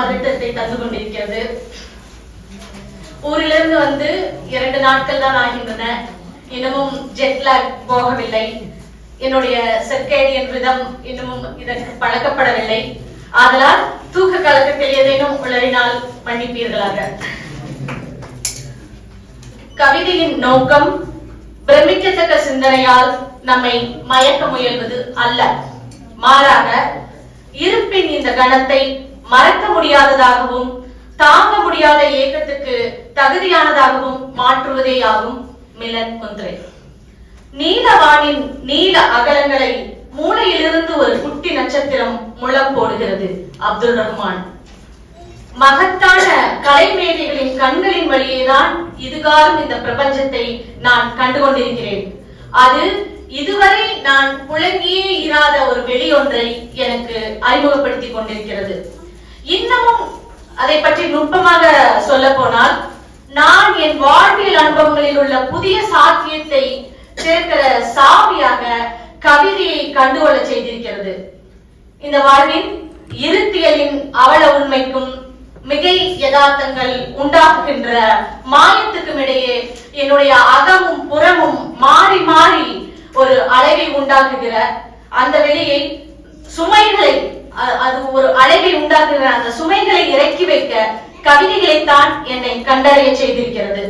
பதட்டத்தை தந்து கொண்டிருக்கிறது ஊரிலிருந்து வந்து இரண்டு நாட்கள் தான் ஆகின்றன. இன்னமும் ஜெட்லாக் போகவில்லை. என்னுடைய செர்கேடியன் ரிதம் இன்னமும் இதற்கு பழக்கப்படவில்லை. ஆதலால் தூக்க கலக்கத்தில் ஏதேனும் உளறினால் மன்னிப்பீர்களாக. கவிதையின் நோக்கம் பிரமிக்கத்தக்க சிந்தனையால் நம்மை மயக்க முயல்வது அல்ல. மாறாக இருப்பின் இந்த கணத்தை மறக்க முடியாததாகவும் தாங்க முடியாத ஏக்கத்துக்கு தகுதியானதாகவும் மாற்றுவதேயாகும் மிலன் ஒன்றை நீலவானின் நீல அகலங்களை மூளையிலிருந்து ஒரு குட்டி நட்சத்திரம் முளம் போடுகிறது அப்துல் ரஹ்மான். மகத்தான கலைமேதைகளின் கண்களின் வழியேதான் இதுகாரும் இந்த பிரபஞ்சத்தை நான் கண்டுகொண்டிருக்கிறேன். அது இதுவரை நான் புழங்கியே இராத ஒரு வெளியொன்றை எனக்கு அறிமுகப்படுத்திக் கொண்டிருக்கிறது. இன்னமும் அதை பற்றி நுட்பமாக சொல்ல போனால் நான் என் வாழ்வியல் அனுபவங்களில் உள்ள புதிய சாத்தியத்தை சேர்க்கிற சாவியாக கவிதையை கண்டுகொள்ள செய்திருக்கிறது. இந்த வாழ்வின் இருத்தியலின் அவல உண்மைக்கும் மிகை யதார்த்தங்கள் உண்டாக்குகின்ற மாயத்துக்கும் இடையே என்னுடைய அகமும் புறமும் மாறி மாறி ஒரு அளவை உண்டாக்குகிற அந்த வெளியை சுமைகளை அது ஒரு அலைவை உண்டாக்குகிற அந்த சுமைகளை இறக்கி வைக்க கவிதைகளைத்தான் என்னை கண்டறிய செய்திருக்கிறது.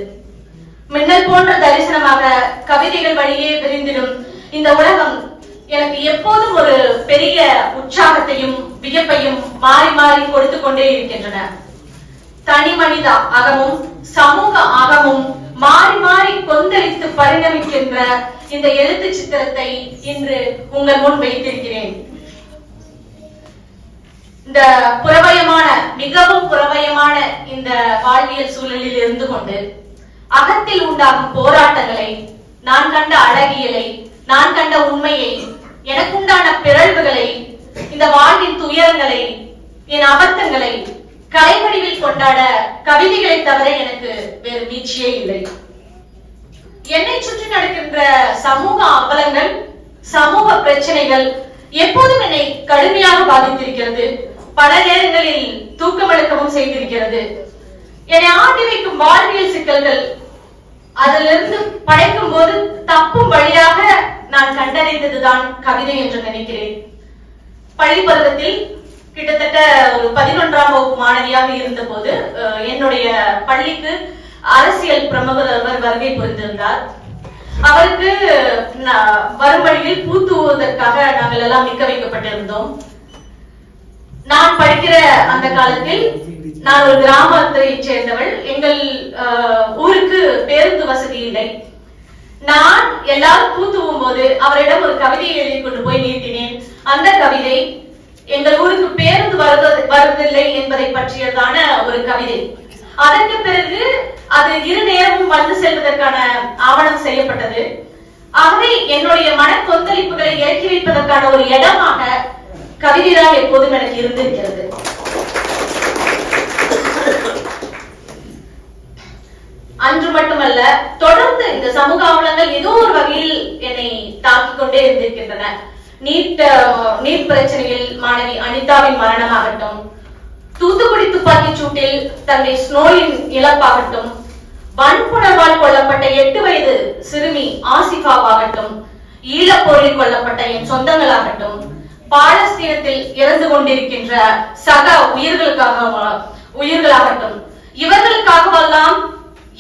மின்னல் போன்ற தரிசனமாக கவிதைகள் வழியே விரிந்திடும் இந்த உலகம் எனக்கு எப்போதும் ஒரு பெரிய உற்சாகத்தையும் வியப்பையும் மாறி மாறி கொடுத்து கொண்டே இருக்கின்றன. தனி மனித அகமும் சமூக அகமும் மாறி மாறி கொந்தளித்து பரிணமிக்கின்ற இந்த எழுத்து சித்திரத்தை இன்று உங்கள் முன் வைத்திருக்கிறேன். இந்த புறவயமான மிகவும் புறவயமான இந்த வாழ்வியல் சூழலில் இருந்து கொண்டு அகத்தில் உண்டாகும் போராட்டங்களை நான் கண்ட அழகியலை நான் கண்ட உண்மையை எனக்குண்டான பிறழ்வுகளை இந்த வாழ்வின் துயரங்களை என் அபத்தங்களை கலைவடிவில் கொண்டாட கவிதைகளை தவிர எனக்கு வேறு மீட்சியே இல்லை. என்னை சுற்றி நடக்கின்ற சமூக அவலங்கள் சமூக பிரச்சனைகள் எப்போதும் என்னை கடுமையாக பாதித்திருக்கிறது. பல நேரங்களில் தூக்கமெடுக்கவும் செய்திருக்கிறது. என்னை ஆட்டி வைக்கும் வாழ்வியல் சிக்கல்கள் அதிலிருந்து படைக்கும் போது தப்பும் வழியாக நான் கண்டறிந்ததுதான் கவிதை என்று நினைக்கிறேன். பள்ளி பருவத்தில் கிட்டத்தட்ட ஒரு பதினொன்றாம் வகுப்பு மாணவியாக இருந்தபோது அஹ், என்னுடைய பள்ளிக்கு அரசியல் பிரமுகர் ஒருவர் வருகை புரிந்திருந்தார். அவருக்கு வரும் வழியில் பூ நாங்கள் எல்லாம் மிக்க வைக்கப்பட்டிருந்தோம். நான் படிக்கிற அந்த காலத்தில் நான் ஒரு கிராமத்தை சேர்ந்தவள். எங்கள் ஊருக்கு பேருந்து வசதி இல்லை. நான் எல்லாரும் பூத்துவும் போது அவரிடம் ஒரு கவிதையை எழுதி கொண்டு போய் நீட்டினேன். அந்த கவிதை எங்கள் ஊருக்கு பேருந்து வருவது வருவதில்லை என்பதை பற்றியதான ஒரு கவிதை. அதற்கு பிறகு அது இரு நேரமும் வந்து செல்வதற்கான ஆவணம் செய்யப்பட்டது. ஆகவே என்னுடைய மன கொந்தளிப்புகளை இறக்கி வைப்பதற்கான ஒரு இடமாக கவிதைதான் எப்போதும் எனக்கு இருந்திருக்கிறது. அன்று மட்டுமல்ல தொடர்ந்து இந்த சமூக அவலங்கள் ஏதோ ஒரு வகையில் என்னை தாக்கிக் கொண்டே இருந்திருக்கின்றன. நீட் நீட் பிரச்சனையில் மாணவி அனிதாவின் மரணமாகட்டும் தூத்துக்குடி துப்பாக்கிச் சூட்டில் தந்தை ஸ்னோயின் இழப்பாகட்டும் வன்புணர்வால் கொல்லப்பட்ட எட்டு வயது சிறுமி ஆசிஃபாவாகட்டும் ஈழப்போரில் கொல்லப்பட்ட என் சொந்தங்களாகட்டும் பாலஸ்தீனத்தில் இறந்து கொண்டிருக்கின்ற சக உயிர்களுக்காக உயிர்களாகட்டும். இவர்களுக்காகவெல்லாம்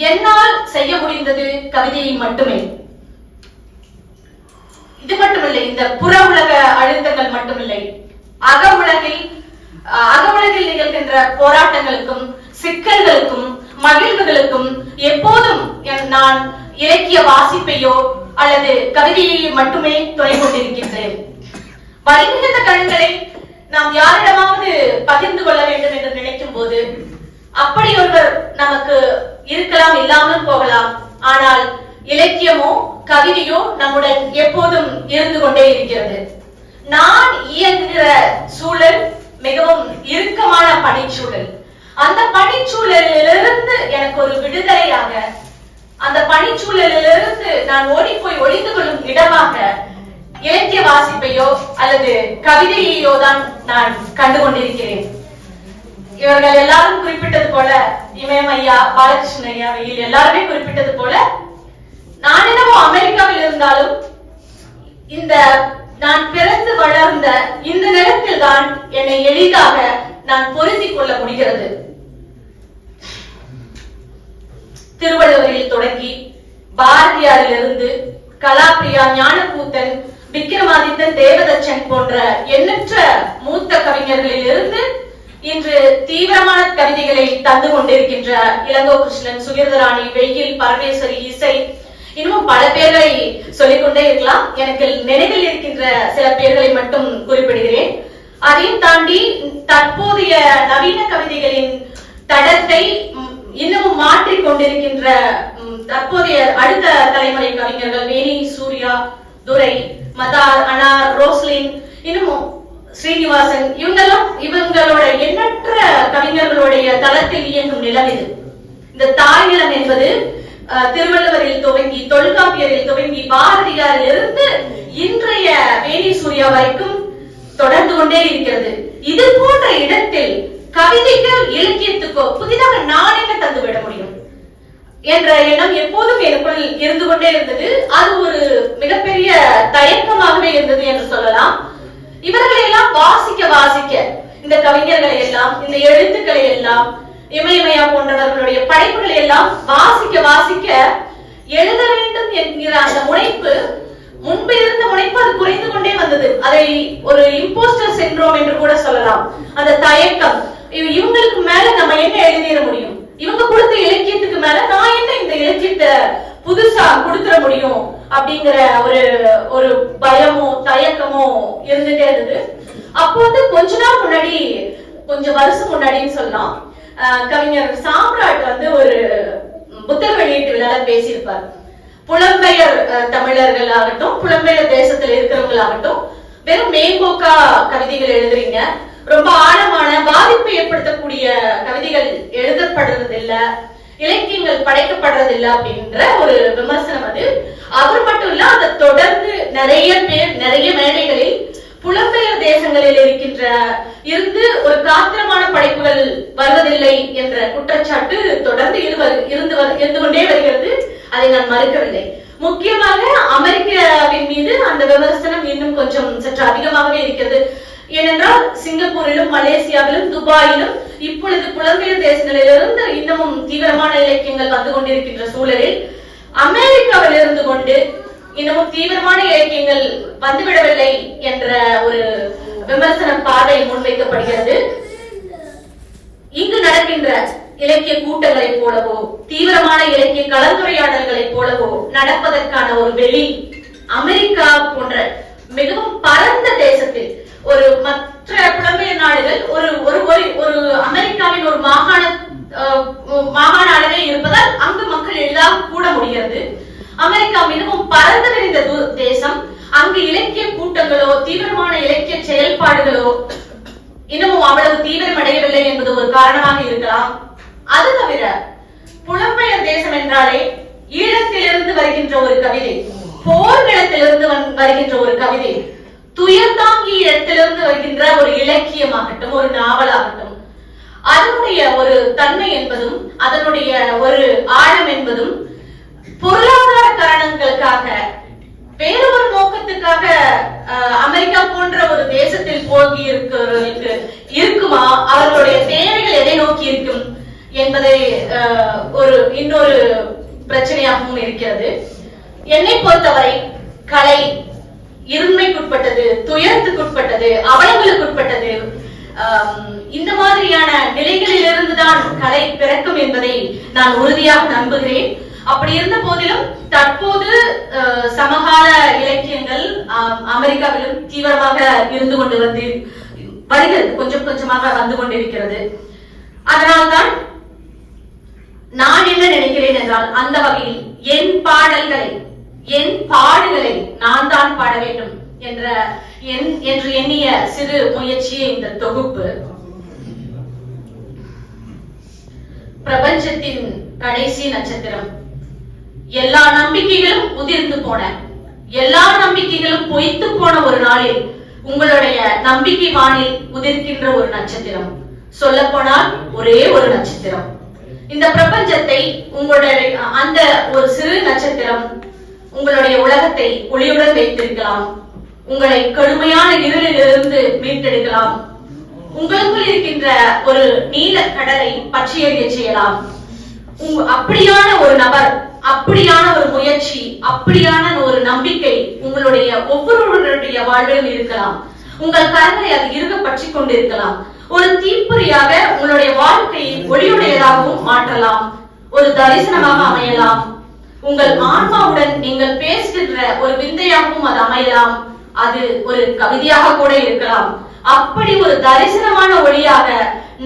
என்னால் செய்ய முடிந்தது கவிதையை மட்டுமே. இது மட்டுமில்லை இந்த புற உலக அழுத்தங்கள் மட்டுமில்லை. அக உலகில் அஹ், அக உலகில் நிகழ்கின்ற போராட்டங்களுக்கும் சிக்கல்களுக்கும் மகிழ்வுகளுக்கும் எப்போதும் நான் இலக்கிய வாசிப்பையோ அல்லது கவிதையை மட்டுமே துணை கொண்டிருக்கின்றேன். வலிமிகுந்த கண்களை நாம் யாரிடமாவது பகிர்ந்து கொள்ள வேண்டும் என்று நினைக்கும் போது அப்படி ஒருவர் நமக்கு இருக்கலாம் இல்லாமல் போகலாம். ஆனால் இலக்கியமோ கவிதையோ நம்முடன் எப்போதும் இருந்து கொண்டே இருக்கிறது. நான் இயங்குகிற சூழல் மிகவும் இறுக்கமான பணிச்சூழல். அந்த பணிச்சூழலிலிருந்து எனக்கு ஒரு விடுதலையாக அந்த பணிச்சூழலிலிருந்து நான் ஓடிப்போய் ஒளிந்து கொள்ளும் இடமாக இலக்கிய வாசிப்பையோ அல்லது கவிதையையோ தான் நான் கண்டு கொண்டிருக்கிறேன் இவர்கள் எல்லாரும் குறிப்பிட்டது போல இமயம் ஐயா பாலகிருஷ்ணன் ஐயா வெயில் எல்லாருமே குறிப்பிட்டது போல நான் என்னவோ அமெரிக்காவில் இருந்தாலும் இந்த நான் பிறந்து வளர்ந்த இந்த நிலத்தில் தான் என்னை எளிதாக நான் பொருந்திக் கொள்ள முடிகிறது. திருவள்ளுவரில் தொடங்கி பாரதியாரிலிருந்து கலாப்பிரியா ஞானக்கூத்தன் விக்ரமாதித்தன் தேவதச்சன் போன்ற எண்ணற்ற மூத்த கவிஞர்களில் இருந்து இன்று தீவிரமான கவிதைகளை தந்து கொண்டிருக்கின்ற இளங்கோ கிருஷ்ணன் சுகிர்தராணி வெயில் பரமேஸ்வரி இசை. இன்னும் பல பேரை சொல்லிக்கொண்டே இருக்கலாம். எனக்கு நினைவில் இருக்கின்ற சில பேர்களை மட்டும் குறிப்பிடுகிறேன். அதையும் தாண்டி தற்போதைய நவீன கவிதைகளின் தடத்தை இன்னமும் மாற்றிக் கொண்டிருக்கின்ற தற்போதைய அடுத்த தலைமுறை கவிஞர்கள் வேணி சூர்யா துரை மதார் அனார் ரோஸ்லின் இன்னும் ஸ்ரீனிவாசன் இவங்கெல்லாம் இவங்களோட எண்ணற்ற கவிஞர்களுடைய தளத்தில் இயங்கும் நிலம் இது. இந்த தாய் நிலம் என்பது திருவள்ளுவரில் துவங்கி தொல்காப்பியரில் துவங்கி பாரதியாரில் இருந்து இன்றைய வேணி சூர்யா வரைக்கும் தொடர்ந்து கொண்டே இருக்கிறது. இது போன்ற இடத்தில் கவிதைக்கோ இலக்கியத்துக்கோ புதிதாக நான் என்ன தந்து விட முடியும்? என்ற எண்ணம் எப்போதும் எனக்குள் இருந்து கொண்டே இருந்தது. அது ஒரு மிகப்பெரிய தயக்கமாகவே இருந்தது என்று சொல்லலாம். இவர்களை எல்லாம் வாசிக்க வாசிக்க இந்த கவிஞர்களை எல்லாம் இந்த எழுத்துக்களை எல்லாம் இமயமயா போன்றவர்களுடைய படைப்புகளை எல்லாம் வாசிக்க வாசிக்க எழுத வேண்டும் என்கிற அந்த முனைப்பு முன்பு இருந்த முனைப்பு அது குறைந்து கொண்டே வந்தது. அதை ஒரு இம்போஸ்டர் சென்ட்ரோம் என்று கூட சொல்லலாம். அந்த தயக்கம் இவங்களுக்கு மேல நம்ம என்ன எழுதிட முடியும்? இவங்க கொடுத்த இலக்கியத்துக்கு மேல நான் என்ன இந்த இலக்கியத்தை புதுசா கொடுத்துட முடியும் அப்படிங்கிற ஒரு ஒரு பயமோ தயக்கமோ இருந்துட்டே இருந்தது. அப்போ வந்து கொஞ்ச நாள் முன்னாடி கொஞ்சம் வருஷம் முன்னாடின்னு சொல்லலாம் கவிஞர் சாம்ராட் வந்து ஒரு புத்தக வெளியீட்டு விழால பேசியிருப்பார். புலம்பெயர் தமிழர்கள் ஆகட்டும் புலம்பெயர் தேசத்துல இருக்கிறவங்களாகட்டும் வெறும் மேம்போக்கா கவிதைகள் எழுதுறீங்க. ரொம்ப ஆழமான பாதிப்பை ஏற்படுத்தக்கூடிய கவிதைகள் எழுதப்படுறது இல்ல இலக்கியங்கள் படைக்கப்படுறதில்ல அப்படின்ற ஒரு விமர்சனம் அது. அவர் மட்டும் இல்ல அதை தொடர்ந்து நிறைய பேர் நிறைய மேடைகளில் புலம்பெயர் தேசங்களில் இருக்கின்ற இருந்து ஒரு காத்திரமான படைப்புகள் வருவதில்லை என்ற குற்றச்சாட்டு தொடர்ந்து இரு- இருந்து வரு- இருந்து கொண்டே வருகிறது. அதை நான் மறுக்கவில்லை. முக்கியமாக அமெரிக்காவின் மீது அந்த விமர்சனம் இன்னும் கொஞ்சம் சற்று அதிகமாகவே இருக்கிறது. ஏனென்றால் சிங்கப்பூரிலும் மலேசியாவிலும் துபாயிலும் இப்பொழுது புலம்பெயர் தேசங்களிலிருந்து இன்னமும் தீவிரமான இலக்கியங்கள் வந்து கொண்டிருக்கின்ற சூழலில் அமெரிக்காவில் இருந்து கொண்டு இன்னமும் தீவிரமான இலக்கியங்கள் வந்துவிடவில்லை என்ற ஒரு விமர்சன பாதை முன்வைக்கப்படுகிறது. இங்கு நடக்கின்ற இலக்கிய கூட்டங்களைப் போலவோ தீவிரமான இலக்கிய கலந்துரையாடல்களைப் போலவோ நடப்பதற்கான ஒரு வெளி அமெரிக்கா போன்ற மிகவும் பரந்த தேசத்தில் ஒரு மற்ற புலம்பெயர் நாடுகள் ஒரு ஒரு ஒரு அமெரிக்காவின் ஒரு மாகாண மாகாண அளவே இருப்பதால் அங்கு மக்கள் எல்லாம் கூட முடிகிறது. அமெரிக்கா மிகவும் பரந்து விரிந்த தேசம். அங்கு இலக்கிய கூட்டங்களோ தீவிரமான இலக்கிய செயல்பாடுகளோ இன்னமும் அவ்வளவு தீவிரம் அடையவில்லை என்பது ஒரு காரணமாக இருக்கலாம். அது தவிர புலம்பெயர் தேசம் என்றாலே ஈழத்திலிருந்து வருகின்ற ஒரு கவிதை போர் நிலத்திலிருந்து வந்- வருகின்ற ஒரு கவிதை. துயர்தாங்கி இடத்திலிருந்து வருகின்ற ஒரு இலக்கியமாகட்டும் ஒரு நாவலாகட்டும் அதனுடைய ஒரு தன்மை என்பதும் அதனுடைய ஒரு ஆழம் என்பதும் பொருளாதார காரணங்களுக்காக வேறு ஒரு நோக்கத்துக்காக அஹ், அமெரிக்கா போன்ற ஒரு தேசத்தில் போகி இருக்கிறவர்களுக்கு இருக்குமா? அவர்களுடைய தேவைகள் எதை நோக்கி இருக்கும் என்பதை அஹ், ஒரு இன்னொரு பிரச்சனையாகவும் இருக்கிறது. என்னை பொறுத்தவரை கலை இருண்மைக்குட்பட்டது துயரத்துக்குட்பட்டது அவலங்களுக்குட்பட்டது இந்த மாதிரியான நிலைகளிலிருந்து தான் கலை பிறக்கும் என்பதை நான் உறுதியாக நம்புகிறேன். அப்படி இருந்த போதிலும் தற்போது அஹ், சமகால இலக்கியங்கள் அமெரிக்காவிலும் தீவிரமாக இருந்து கொண்டு வந்து வருகிறது கொஞ்சம் கொஞ்சமாக வந்து கொண்டிருக்கிறது. அதனால்தான் நான் என்ன நினைக்கிறேன் என்றால் அந்த வகையில் என் பாடல்களை என் பாடுகளை நான் தான் பாட வேண்டும் என்ற என் என்று எண்ணிய சிறு முயற்சியே இந்த தொகுப்பு. பிரபஞ்சத்தின் கடைசி நட்சத்திரம். எல்லா நம்பிக்கைகளும் உதிர்ந்து போன எல்லா நம்பிக்கைகளும் பொய்த்து போன ஒரு நாளில் உங்களுடைய நம்பிக்கை வானில் உதிர்க்கின்ற ஒரு நட்சத்திரம். சொல்ல போனால் ஒரே ஒரு நட்சத்திரம். இந்த பிரபஞ்சத்தை உங்களுடைய அந்த ஒரு சிறு நட்சத்திரம் உங்களுடைய உலகத்தை ஒளியுடன் வைத்திருக்கலாம். உங்களை கடுமையான இருளிலிருந்து மீட்டெடுக்கலாம். உங்களுக்குள் இருக்கின்ற ஒரு நீல கடலை பற்றியறிய செய்யலாம். அப்படியான ஒரு நபர் அப்படியான ஒரு முயற்சி அப்படியான ஒரு நம்பிக்கை உங்களுடைய ஒவ்வொருவருடைய வாழ்விலும் இருக்கலாம். உங்கள் கரங்களை அது இருக பற்றி கொண்டிருக்கலாம். ஒரு தீப்பொறியாக உங்களுடைய வாழ்க்கையை ஒளியுடையதாகவும் மாற்றலாம். ஒரு தரிசனமாக அமையலாம். உங்கள் ஆன்மாவுடன் நீங்கள் பேசுகின்ற ஒரு விந்தையாகவும் அது அமையலாம். அது ஒரு கவிதையாக கூட இருக்கலாம். அப்படி ஒரு தரிசனமான ஒளியாக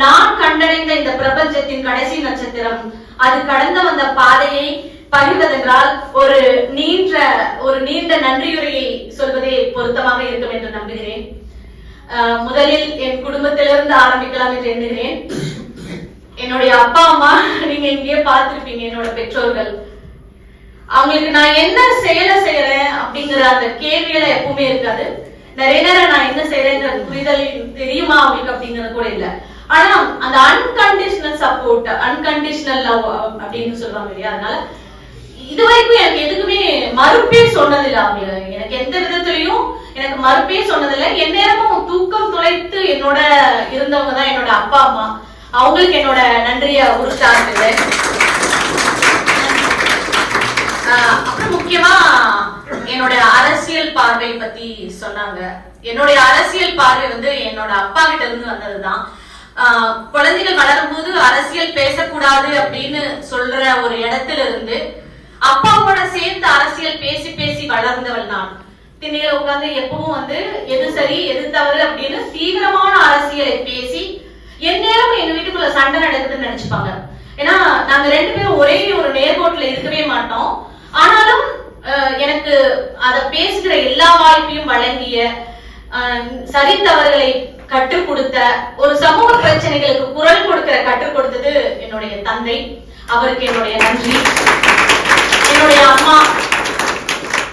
நான் கண்டடைந்த இந்த பிரபஞ்சத்தின் கடைசி நட்சத்திரம். அது கடந்து வந்த பாதையை பகிர்வதென்றால் ஒரு நீண்ட ஒரு நீண்ட நன்றியுரையை சொல்வதே பொருத்தமாக இருக்கும் என்று நம்புகிறேன். முதலில் என் குடும்பத்திலிருந்து ஆரம்பிக்கலாம் என்று எண்ணுகிறேன். என்னுடைய அப்பா அம்மா நீங்க இங்கேயே பார்த்திருப்பீங்க என்னோட பெற்றோர்கள். அவங்களுக்கு நான் என்ன செயலை செய்யறேன் அப்படிங்கிற அந்த கேள்வியில எப்பவுமே இருக்காது. நிறைய நேரம் நான் என்ன செய்யறேங்கிற புரிதல் தெரியுமா அவங்களுக்கு அப்படிங்கிறது கூட இல்ல. ஆனா அந்த அன்கண்டிஷனல் சப்போர்ட் அன்கண்டிஷனல் லவ் அப்படின்னு சொல்றாங்க இல்லையா? அதனால இது வரைக்கும் எனக்கு எதுக்குமே மறுப்பே சொன்னதில்லை அவங்க. எனக்கு எந்த விதத்திலையும் எனக்கு மறுப்பே சொன்னதில்லை. என் நேரமும் தூக்கம் துளைத்து என்னோட இருந்தவங்க தான் என்னோட அப்பா அம்மா. அவங்களுக்கு என்னோட நன்றிய உறுத்தாக்குது அப்புறம் முக்கியமா என்னோட அரசியல் பார்வை பத்தி சொன்னாங்க. என்னுடைய அரசியல் பார்வை வந்து என்னோட அப்பா கிட்ட இருந்து வந்ததுதான். ஆஹ் குழந்தைகள் வளரும் போது அரசியல் பேசக்கூடாது அப்படின்னு சொல்ற ஒரு இடத்துல இருந்து அப்பாவோட சேர்ந்து அரசியல் பேசி பேசி வளர்ந்தவள் நான். திண்ணையில உட்கார்ந்து எப்பவும் வந்து எது சரி எது தவறு அப்படின்னு தீவிரமான அரசியலை பேசி எந்நேரம் எங்க வீட்டுக்குள்ள சண்டை நடக்குதுன்னு நினைச்சுப்பாங்க. ஏன்னா நாங்க ரெண்டு பேரும் ஒரே ஒரு நேர்கோட்டுல இருக்கவே மாட்டோம். ஆனாலும் எனக்கு அதை பேசுகிற எல்லா வாய்ப்பையும் வழங்கிய அஹ், சரி கற்றுக் கொடுத்த ஒரு சமூக பிரச்சனைகளுக்கு குரல் கொடுக்கிற கற்றுக் கொடுத்தது என்னுடைய தந்தை. அவருக்கு என்னுடைய நன்றி. என்னுடைய அம்மா.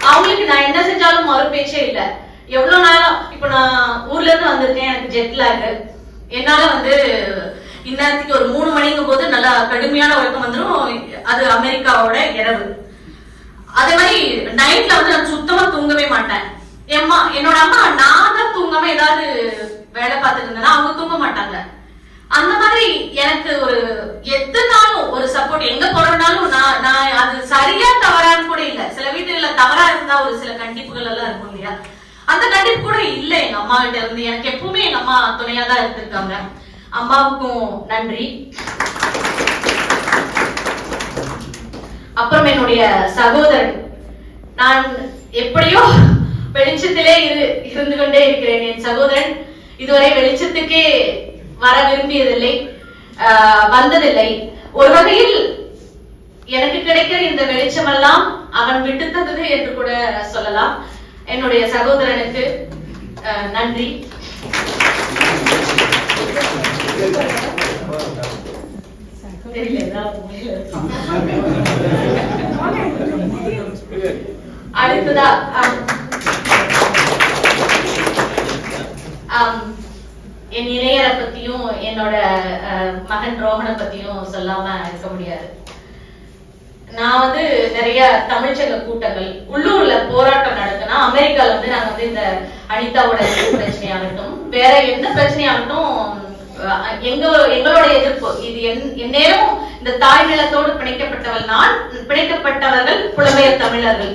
அவங்களுக்கு நான் என்ன செஞ்சாலும் மறு பேச்சே இல்லை. எவ்வளவு நேரம் இப்ப நான் ஊர்ல இருந்து வந்திருக்கேன் எனக்கு ஜெட் என்னால வந்து இந்நேரத்துக்கு ஒரு மூணு மணிங்கும் போது நல்லா கடுமையான உறக்கம் வந்துடும் அது அமெரிக்காவோட இரவு. அதே மாதிரி நைட்ல வந்து நான் சுத்தமா தூங்கவே மாட்டேன். எம்மா என்னோட அம்மா நான் தான் தூங்காம ஏதாவது வேலை பார்த்துட்டு இருந்தேன்னா அவங்க தூங்க மாட்டாங்க. அந்த மாதிரி எனக்கு ஒரு எத்தனாலும் ஒரு சப்போர்ட் எங்க போறோம்னாலும் நான் நான் அது சரியா தவறான்னு கூட இல்ல. சில வீட்டுல தவறா இருந்தா ஒரு சில கண்டிப்புகள் எல்லாம் இருக்கும் இல்லையா? அந்த கண்டிப்பு கூட இல்ல எங்க அம்மா கிட்ட இருந்து. எனக்கு எப்பவுமே எங்க அம்மா துணையா தான் இருந்திருக்காங்க. அம்மாவுக்கும் நன்றி. அப்புறம் என்னுடைய சகோதரன். நான் எப்படியோ வெளிச்சத்திலே இரு இருந்து கொண்டே இருக்கிறேன். என் சகோதரன் இதுவரை வெளிச்சத்துக்கே வர விரும்பியதில்லை. வந்ததில்லை. ஒரு வகையில் எனக்கு கிடைக்கிற இந்த வெளிச்சமெல்லாம் அவன் விட்டு தந்தது என்று கூட சொல்லலாம். என்னுடைய சகோதரனுக்கு நன்றி. தெரியல. அடுத்ததா என் இளையரை பத்தியும் என்னோட அஹ், மகன் ரோஹனை பத்தியும் சொல்லாம இருக்க முடியாது. நான் வந்து நிறைய தமிழ்ச்சங்க கூட்டங்கள் உள்ளூர்ல போராட்டம் நடத்தினா அமெரிக்கால வந்து நாங்க வந்து இந்த அனிதாவோட பிரச்சனையாகட்டும் வேற எந்த பிரச்சனையாகட்டும் எங்க எங்களோட எதிர்ப்பு. இது எந்நேரமும் இந்த தாய் நிலத்தோடு பிணைக்கப்பட்டவள் நான் பிணைக்கப்பட்டவர்கள் புலம்பெயர் தமிழர்கள்.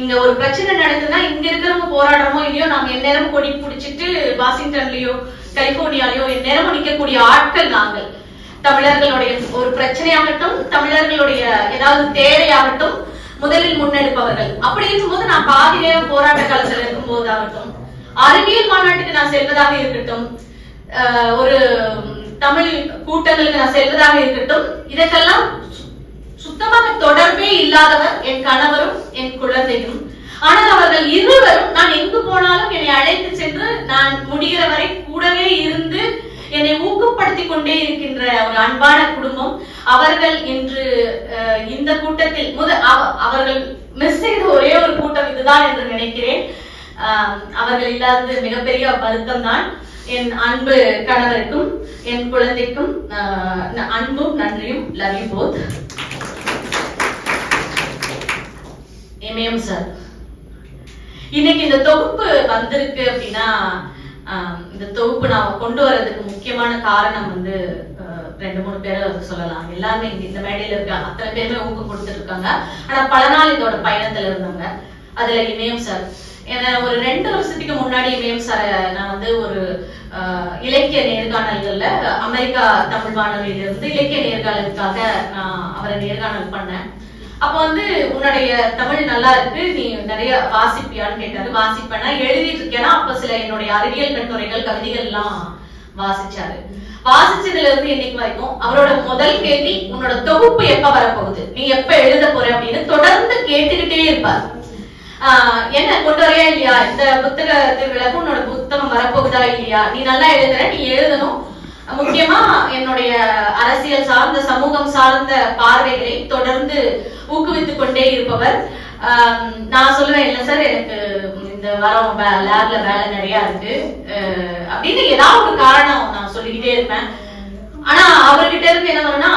இங்க ஒரு பிரச்சனை நடக்குதுன்னா இங்க இருக்கிறவங்க போராடுறோமோ இல்லையோ நாங்க எந்நேரமும் கொடி பிடிச்சிட்டு வாஷிங்டன்லயோ கலிபோர்னியாலயோ எந்நேரமும் நிக்கக்கூடிய ஆட்கள் நாங்கள். தமிழர்களுடைய ஒரு பிரச்சனையாகட்டும் தமிழர்களுடைய ஏதாவது தேவையாகட்டும் முதலில் முன்னெடுப்பவர்கள். அப்படி இருக்கும்போது நான் பாதி நேரம் போராட்ட காலத்துல இருக்கும் போதாகட்டும் அறிவியல் மாநாட்டுக்கு நான் செல்வதாக இருக்கட்டும் ஒரு தமிழ் கூட்டங்களுக்கு நான் செல்வதாக இருக்கட்டும் இதற்கெல்லாம் சுத்தமாக தொடர்பே இல்லாதவர் என் கணவரும் என் குழந்தையும். ஆனால் அவர்கள் இருவரும் நான் எங்கு போனாலும் என்னை அழைத்து சென்று நான் முடிகிற வரை கூடவே இருந்து என்னை ஊக்கப்படுத்தி கொண்டே இருக்கின்ற ஒரு அன்பான குடும்பம். அவர்கள் இன்று அஹ், இந்த கூட்டத்தில் முத அவ- அவர்கள் மிஸ் செய்த ஒரே ஒரு கூட்டம் இதுதான் என்று நினைக்கிறேன். அவர்கள் இல்லாதது மிகப்பெரிய வருத்தம் தான் என் அன்பு கணவருக்கும் என் குழந்தைக்கும் ஆஹ், அன்பும் நன்றியும் லவ் யூ போத் சார் இன்னைக்கு இந்த தொகுப்பு வந்திருக்கு அப்படின்னா இந்த தொகுப்பு நான் கொண்டு வர்றதுக்கு முக்கியமான காரணம் வந்து ரெண்டு மூணு பேரை வந்து சொல்லலாம். எல்லாருமே இந்த மேடையில இருக்காங்க. அத்தனை பேருமே ஊக்கம் கொடுத்துருக்காங்க ஆனா பல நாள் இதோட பயணத்துல இருந்தாங்க அதுல இமயம் சார் ஒரு ரெண்டு வருஷத்துக்கு முன்னாடி மேம் சாரை நான் வந்து ஒரு இலக்கிய நேர்காணல்கள்ல அமெரிக்கா தமிழ் வானொலியில இருந்து இலக்கிய நேர்காணலுக்காக நான் அவரை நேர்காணல் பண்ணேன். அப்ப வந்து உன்னுடைய தமிழ் நல்லா இருக்கு நீ நிறைய வாசிப்பியான்னு கேட்டாரு. வாசிப்பேனா? எழுதிட்டு இருக்கேன்னா அப்ப சில என்னுடைய அறிவியல் கட்டுரைகள் கவிதைகள் எல்லாம் வாசிச்சாரு. வாசிச்சதுல இருந்து இன்னைக்கு வரைக்கும் அவரோட முதல் கேள்வி உன்னோட தொகுப்பு எப்ப வரப்போகுது? நீ எப்ப எழுத போற? அப்படின்னு தொடர்ந்து கேட்டுக்கிட்டே இருப்பார். என்ன கொண்டு வரையா இல்லையா? இந்த புத்தகத்தின் விளக்கு உன்னோட புத்தகம் வரப்போகுதா இல்லையா? நீ நல்லா எழுதுற நீ எழுதணும். முக்கியமா என்னுடைய அரசியல் சார்ந்த சமூகம் சார்ந்த பார்வைகளை தொடர்ந்து ஊக்குவித்துக் கொண்டே இருப்பவர். நான் சொல்லுவேன் இல்ல சார் எனக்கு இந்த வாரம் லேப்ல வேலை நிறைய இருக்கு. அப்படின்னு ஏதாவது ஒரு காரணம் நான் சொல்லிக்கிட்டே இருப்பேன். ஆனா அவர்கிட்ட இருந்து என்ன வரும்னா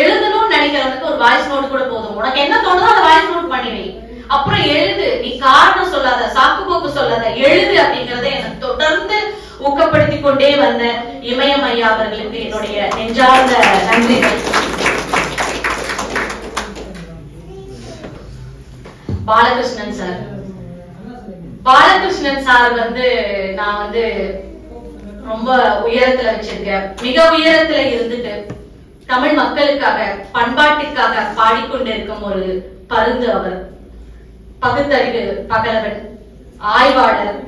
எழுதணும்னு நினைக்கிறவனுக்கு ஒரு வாய்ஸ் நோட் கூட போதும். உனக்கு என்ன தோணுதோ அந்த வாய்ஸ் நோட் பண்ணிடுவேன் அப்புறம் எழுது. நீ காரணம் சொல்லாத சாக்கு போக்கு சொல்லாத எழுது அப்படிங்கறத எனக்கு தொடர்ந்து ஊக்கப்படுத்தி கொண்டே வந்த இமயம் ஐயா அவர்களுக்கு என்னுடைய நெஞ்சார்ந்த நன்றிகள் பாலகிருஷ்ணன் சார். பாலகிருஷ்ணன் சார் வந்து நான் வந்து ரொம்ப உயரத்துல வச்சிருக்கேன். மிக உயரத்துல இருந்துட்டு தமிழ் மக்களுக்காக பண்பாட்டிற்காக பாடிக்கொண்டிருக்கும் ஒரு பருந்து அவர். பகுத்தறிவு பகலவன் ஆய்வாளர்.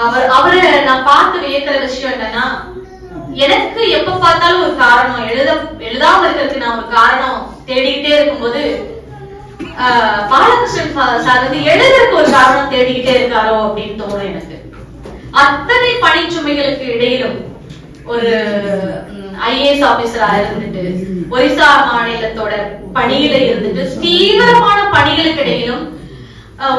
அவர் அவரை நான் பார்த்து வியக்கிற விஷயம் என்னன்னா எனக்கு எப்ப பார்த்தாலும் ஒரு காரணம். எழுத எழுதாம இருக்கிறதுக்கு நான் ஒரு காரணம் தேடிக்கிட்டே இருக்கும்போது ஆஹ், பாலகிருஷ்ணன் சார் வந்து எழுதுறதுக்கு ஒரு காரணம் தேடிக்கிட்டே இருக்காரோ அப்படின்னு தோணும் எனக்கு. அத்தனை பணிச்சுமைகளுக்கு இடையிலும் ஒரு ஐஏஎஸ் ஆபீசரா இருந்துட்டு ஒரிசா மாநிலத்தோட பணியில இருந்துட்டு தீவிரமான பணிகளுக்கு இடையிலும்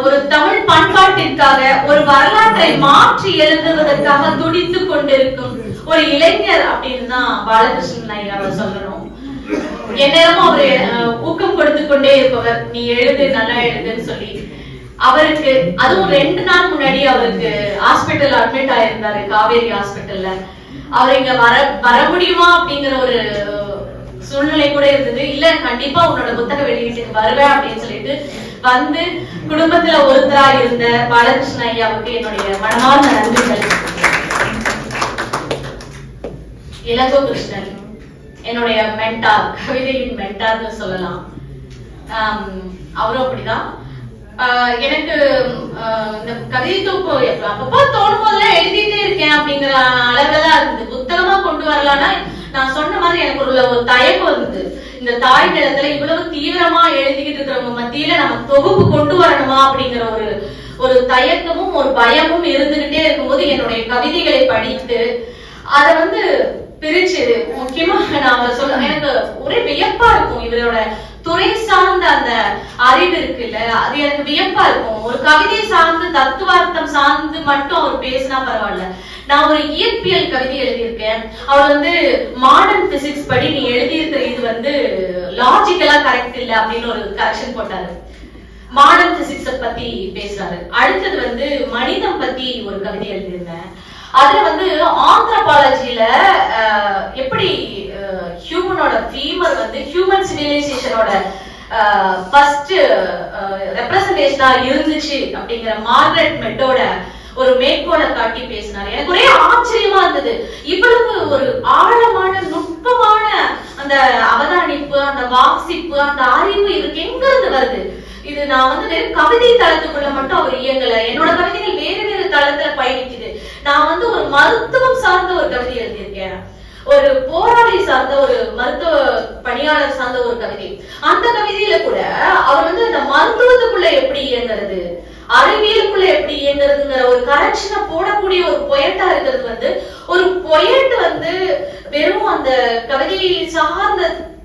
ஒரு தமிழ் பண்பாட்டிற்காக ஒரு வரலாற்றை மாற்றி எழுதுவதற்காக துடித்து கொண்டிருக்கும் ஒரு இளைஞர் அப்படின்னு தான் பாலகிருஷ்ணன் ஐயாவை சொல்லணும். எந்நேரமும் அவரு ஊக்கம் கொடுத்து கொண்டே இருப்பவர். நீ எழுது நல்லா எழுதுன்னு சொல்லி. அவருக்கு அதுவும் ரெண்டு நாள் முன்னாடி அவருக்கு ஹாஸ்பிட்டல் அட்மிட் ஆயிருந்தாரு காவேரி ஹாஸ்பிட்டல்ல அவர் இங்க வர வர முடியுமா அப்படிங்கிற ஒரு சூழ்நிலை கூட இருந்தது. இல்ல கண்டிப்பா உன்னோட புத்தக வெளியீட்டுக்கு வருவேன் அப்படின்னு சொல்லிட்டு வந்து குடும்பத்துல ஒருத்தரா இருந்த பாலகிருஷ்ண ஐயாவுக்கு என்னுடைய மனமார்ந்த நன்றிகள். இலகோ கிருஷ்ணன் என்னுடைய மென்டார் கவிதையின் மென்டார்னு சொல்லலாம். அவரும் அப்படிதான். எனக்கு இந்த கவிதை தொகுப்பு அப்பப்போ தோணும் போதெல்லாம் எழுதிட்டே இருக்கேன் அப்படிங்கிற அளவெல்லாம் இருந்தது. புத்தகமா கொண்டு வரலாம்னா நான் சொன்ன மாதிரி எனக்கு உள்ள ஒரு தயக்கம் இருந்தது. இந்த தாய் நிலத்துல இவ்வளவு தீவிரமா எழுதிக்கிட்டு இருக்கிறவங்க மத்தியில நம்ம தொகுப்பு கொண்டு வரணுமா அப்படிங்கிற ஒரு ஒரு தயக்கமும் ஒரு பயமும் இருந்துகிட்டே இருக்கும்போது என்னுடைய கவிதைகளை படித்து அத வந்து பிரிச்சு முக்கியமா நான் சொல்ல எனக்கு ஒரே வியப்பா இருக்கும் இவரோட துறை சார்ந்த அந்த அறிவு இருக்குல்ல அது எனக்கு வியப்பா இருக்கும். ஒரு கவிதை சார்ந்து தத்துவார்த்தம் சார்ந்து மட்டும் அவர் பேசினா பரவாயில்ல. நான் ஒரு இயற்பியல் கவிதை எழுதியிருக்கேன். அவர் வந்து மாடர்ன் பிசிக்ஸ் படி நீ எழுதியிருக்கிற இது வந்து லாஜிக்கலா கரெக்ட் இல்ல அப்படின்னு ஒரு கரெக்ஷன் போட்டாரு. மாடர்ன் பிசிக்ஸ பத்தி பேசுறாரு. அடுத்தது வந்து மனிதம் பத்தி ஒரு கவிதை எழுதியிருந்தேன். அதுல வந்து ஆந்த்ரபாலஜில எப்படி ஹியூமனோட ஃபீமர் வந்து ஹியூமன் சிவிலைசேஷனோட ஃபர்ஸ்ட் ரெப்ரசன்டேஷனா இருந்துச்சு அப்படிங்கிற மார்கரெட் மெட்டோட ஒரு மேற்கோளை காட்டி பேசினாரு. எனக்கு ஒரே ஆச்சரியமா இருந்தது. இவ்வளவு ஒரு ஆழமான நுட்பமான அந்த அவதானிப்பு அந்த வாசிப்பு அந்த அறிவு இதுக்கு எங்க இருந்து வருது? இது நான் வந்து வெறும் கவிதை தளத்துக்குள்ள மட்டும் அவர் இயங்கல. என்னோட கவிதைகள் வேறு வேறு தளத்துல பயணிக்குது. நான் வந்து ஒரு மருத்துவம் சார்ந்த ஒரு கவிதை எழுதியிருக்கேன். ஒரு போராளி சார்ந்த ஒரு மருத்துவ பணியாளர் சார்ந்த ஒரு கவிதை. அந்த கவிதையில கூட அவர் வந்து அந்த மருத்துவத்துக்குள்ள எப்படி இயங்குறது அறிவியலுக்குள்ள எப்படி இயங்குறதுங்கிற ஒரு கரெக்ஷனை போடக்கூடிய ஒரு பொயட்டா இருக்கிறது வந்து ஒரு பொயட் வந்து வெறும் அந்த கவிதையை சார்ந்த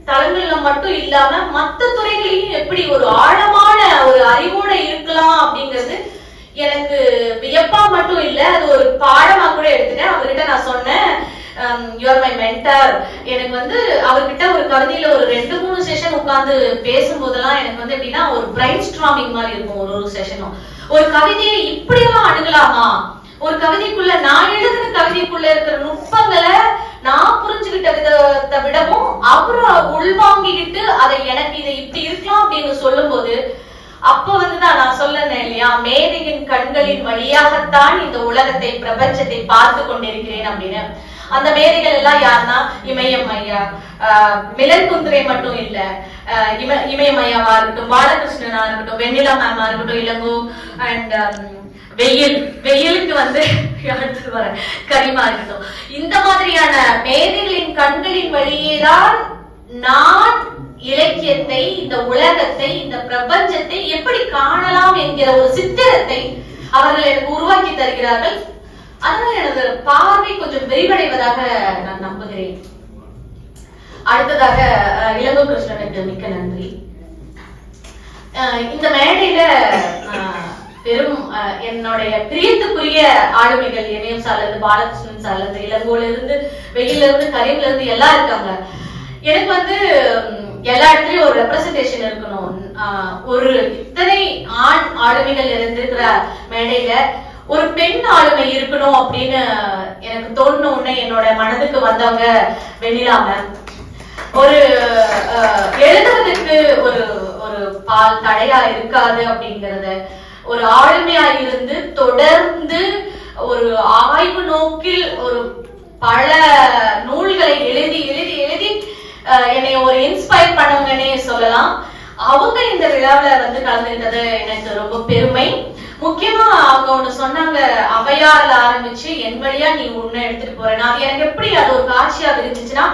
தளங்கள்ல மட்டும் இல்லாம மத்த துறைகளையும் எப்படி ஒரு ஆழமான ஒரு அறிவோட இருக்கலாம் அப்படிங்கிறது எனக்கு வியப்பா மட்டும் இல்ல. அது ஒரு பாடமா கூட எடுத்துட்டேன். அவர்கிட்ட நான் சொன்னேன். யுவர் மை மென்டர் எனக்கு வந்து அவர்கிட்ட ஒரு கவிதையில ஒரு ரெண்டு மூணு செஷன் உட்கார்ந்து பேசும்போதெல்லாம் எனக்கு வந்து எப்படின்னா ஒரு பிரைன் ஸ்ட்ராமிங் மாதிரி இருக்கும் ஒரு ஒரு செஷனும் ஒரு கவிதையை இப்படியெல்லாம் அணுகலாமா? ஒரு கவிதைக்குள்ள நான் எழுதின கவிதைக்குள்ள இருக்கிற நுட்பங்களை நான் புரிஞ்சுக்கிட்ட விதத்தை விடவும் அவரு உள்வாங்கிக்கிட்டு அதை எனக்கு இதை இப்படி இருக்கலாம் அப்படின்னு சொல்லும் போது அப்ப வந்துதான் நான் சொல்லனேன் இல்லையா? மேதையின் கண்களின் வழியாகத்தான் இந்த உலகத்தை பிரபஞ்சத்தை பார்த்து கொண்டிருக்கிறேன் அப்படின்னு. அந்த மேதைகள் எல்லாம் யாருன்னா? இமயம் ஐயா ஆஹ் மிலன் குந்துரை மட்டும் இல்ல. இம இமயம் ஐயாவா இருக்கட்டும் பாலகிருஷ்ணனா இருக்கட்டும் வெண்ணிலா மேமா இருக்கட்டும் இளங்கோ அண்ட் வெயில் வெயிலுக்கு வந்து அடுத்து வர கரிமா இருக்கட்டும். இந்த மாதிரியான மேதைகளின் கண்களின் வழியேதான் நான் இலக்கியத்தை இந்த உலகத்தை இந்த பிரபஞ்சத்தை எப்படி காணலாம் என்கிற ஒரு சித்திரத்தை அவர்கள் எனக்கு உருவாக்கி தருகிறார்கள். அதனால எனது பார்வை கொஞ்சம் விரிவடைவதாக நான் நம்புகிறேன். அடுத்ததாக இளங்கோ கிருஷ்ணனுக்கு மிக்க நன்றி. அஹ், இந்த மேடையில பெரும் அஹ், என்னுடைய பிரியத்துக்குரிய ஆளுமைகள் இமயம் இருந்து பாலகிருஷ்ணன் சார்லது இளங்கோல இருந்து வெயில இருந்து கரீம்ல இருந்து எல்லாம் இருக்காங்க. எனக்கு வந்து எல்லா இடத்துலயும் ஒரு ரெப்ரசன்டேஷன் இருக்கணும். ஆஹ், ஒரு இத்தனை ஆண் ஆளுமைகள் இருந்திருக்கிற மேடையில ஒரு பெண் ஆளுமை இருக்கணும் அப்படின்னு எனக்கு தோணுன உடனே என்னோட மனதுக்கு வந்தவங்க வெண்ணிலா மேம் ஒரு அஹ், எழுதுறதுக்கு ஒரு ஒரு பால் தடையா இருக்காது அப்படிங்கறத ஒரு ஆளுமையா இருந்து தொடர்ந்து ஒரு ஆய்வு நோக்கில் ஒரு பல நூல்களை எழுதி எழுதி எழுதி என்னை ஒரு இன்ஸ்பயர் பண்ணவங்கன்னே சொல்லலாம். அவங்க இந்த விழாவில வந்து கலந்துகிட்டது எனக்கு ரொம்ப பெருமை. முக்கியமா அவங்க ஒண்ணு சொன்னாங்க அவையாறுல ஆரம்பிச்சு என் வழியா நீ உன்னை எடுத்துட்டு போறேன். அது எனக்கு எப்படி அது ஒரு காட்சியா இருந்துச்சுன்னா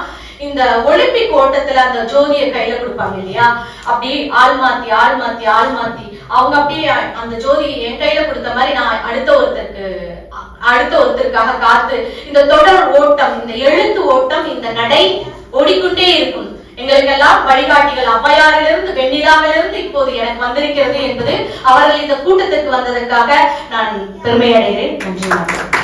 இந்த ஒலிம்பிக் ஓட்டத்துல அந்த ஜோதியை கையில கொடுப்பாங்க இல்லையா? அப்படி ஆள் மாத்தி ஆள் மாத்தி ஆள் மாத்தி. அவங்க அப்படியே அந்த ஜோதியை என் கையில கொடுத்த மாதிரி நான் அடுத்த ஒருத்தருக்கு அடுத்த ஒருத்தருக்காக காத்து இந்த தொடர் ஓட்டம் இந்த எழுத்து ஓட்டம் இந்த நடை ஓடிக்கொண்டே இருக்கும். எங்களுக்கெல்லாம் வழிகாட்டிகள் அவ்வையாரிலிருந்து வெண்ணிலாவிலிருந்து இப்போது எனக்கு வந்திருக்கிறது என்பது அவர்கள் இந்த கூட்டத்துக்கு வந்ததற்காக நான் பெருமையடைகிறேன். நன்றி